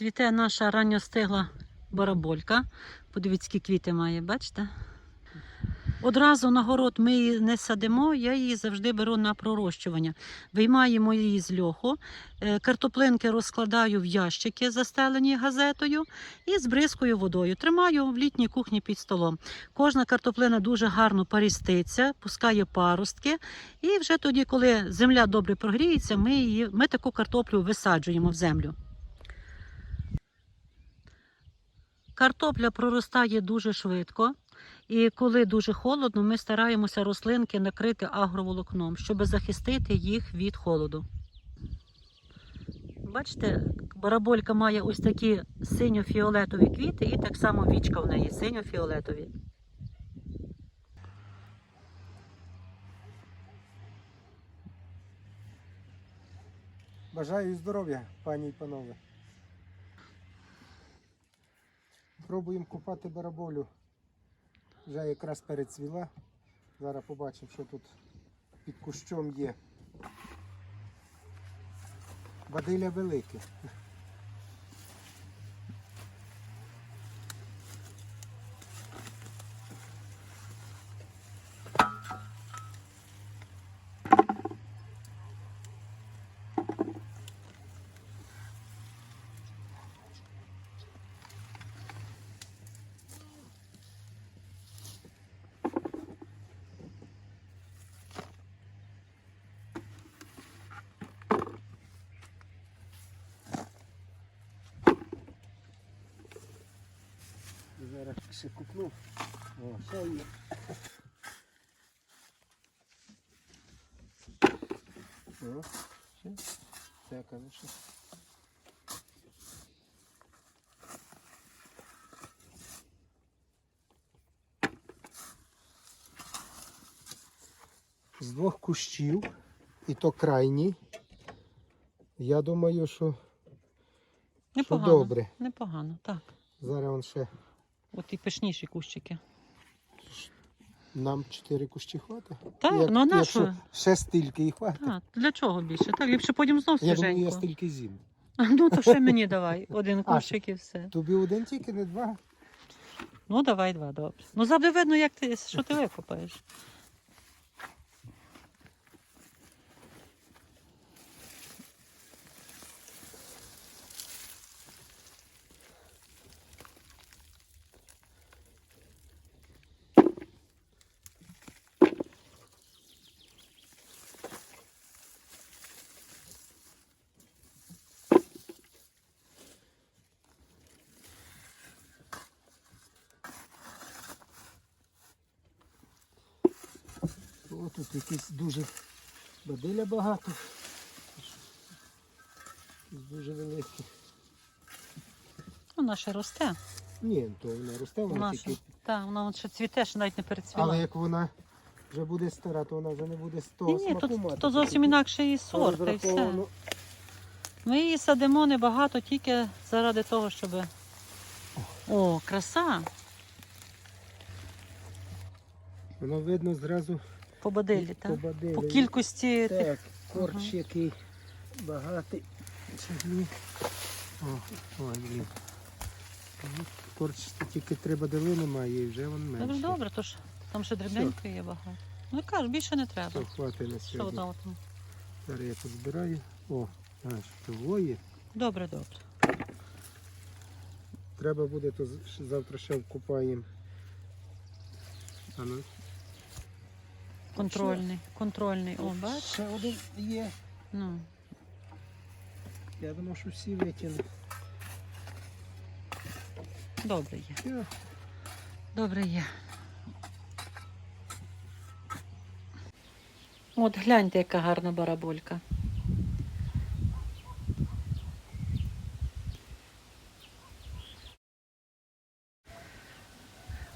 Цвіте наша ранньостигла бараболька. Подивіться, які квіти має, бачите? Одразу на город ми її не садимо, я її завжди беру на пророщування. Виймаємо її з льоху, е, картоплинки розкладаю в ящики, застелені газетою, і збризкую водою. Тримаю в літній кухні під столом. Кожна картоплина дуже гарно паріститься, пускає паростки. І вже тоді, коли земля добре прогріється, ми, її, ми таку картоплю висаджуємо в землю. Картопля проростає дуже швидко, і коли дуже холодно, ми стараємося рослинки накрити агроволокном, щоб захистити їх від холоду. Бачите, бараболька має ось такі синьо-фіолетові квіти, і так само вічка в неї синьо-фіолетові. Бажаю здоров'я, пані і панове. Пробуємо купати бараболю. Вже якраз перецвіла. Зараз побачимо, що тут під кущом є. Бадиля велике. Зараз ще купну. О, ще є. О, ще. Так, а ну що? З двох кущів, і то крайній. Я думаю, що Непогано. добре. Непогано, так. зараз он ще От і пишніші кущики. нам чотири кущі хватить. Так, Як- ну а на якщо що? ще стільки і хватить. А, для чого більше? Так, ліпше потім знов Я думаю, я свіженько. стільки зім. Ну, то ще мені давай. Один А, кущик і все. Тобі один тільки, не два. Ну, давай два, добре. Ну, завжди видно, як ти, що ти викопаєш. О, тут якісь дуже бадиля багато. Дуже великі. Вона ще росте. Ні, то вона росте, вона Вона ще, тільки. так, вона ще цвіте, ще навіть не перецвіла. Але як вона вже буде стара, то вона вже не буде з того Ні, ні, смаку то, зовсім інакший сорт, та й все. Ми її садимо небагато тільки заради того, щоб. О, краса! Воно видно зразу По бадилі, по так? По кількості тих. Так, корч Ага. який багатий. О, ой, блін. Ну, Корч тільки три бадили немає і вже він менше. добре, то ж там ще дрібненько є багато. Ну я кажу, більше не треба. Все, хватить на Що сьогодні. там? там? Зараз я позбираю. О, аж двоє. Добре, добре. Треба буде, то завтра ще вкупаємо. А ну, Контрольний, контрольний. О, бач? ще один є. Ну. Я думав, що всі витягли. Добре є. Все. Добре є. От гляньте, яка гарна бараболька.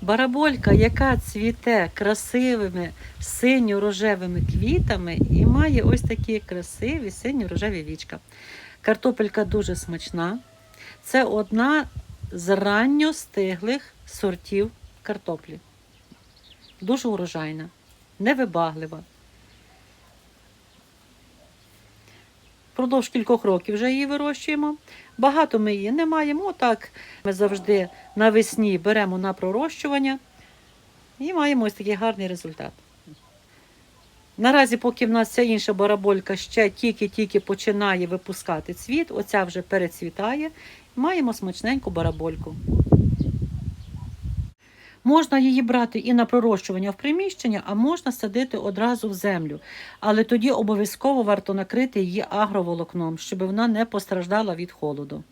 Бараболька, яка цвіте красивими синьо-рожевими квітами і має ось такі красиві синьо-рожеві вічка. Картопелька дуже смачна. Це одна з ранньостиглих сортів картоплі. Дуже урожайна, невибаглива. Впродовж кількох років вже її вирощуємо. Багато ми її не маємо. Отак ми завжди навесні беремо на пророщування і маємо ось такий гарний результат. Наразі, поки в нас ця інша бараболька ще тільки-тільки починає випускати цвіт, оця вже перецвітає, маємо смачненьку барабольку. Можна її брати і на пророщування в приміщення, а можна садити одразу в землю. Але тоді обов'язково варто накрити її агроволокном, щоб вона не постраждала від холоду.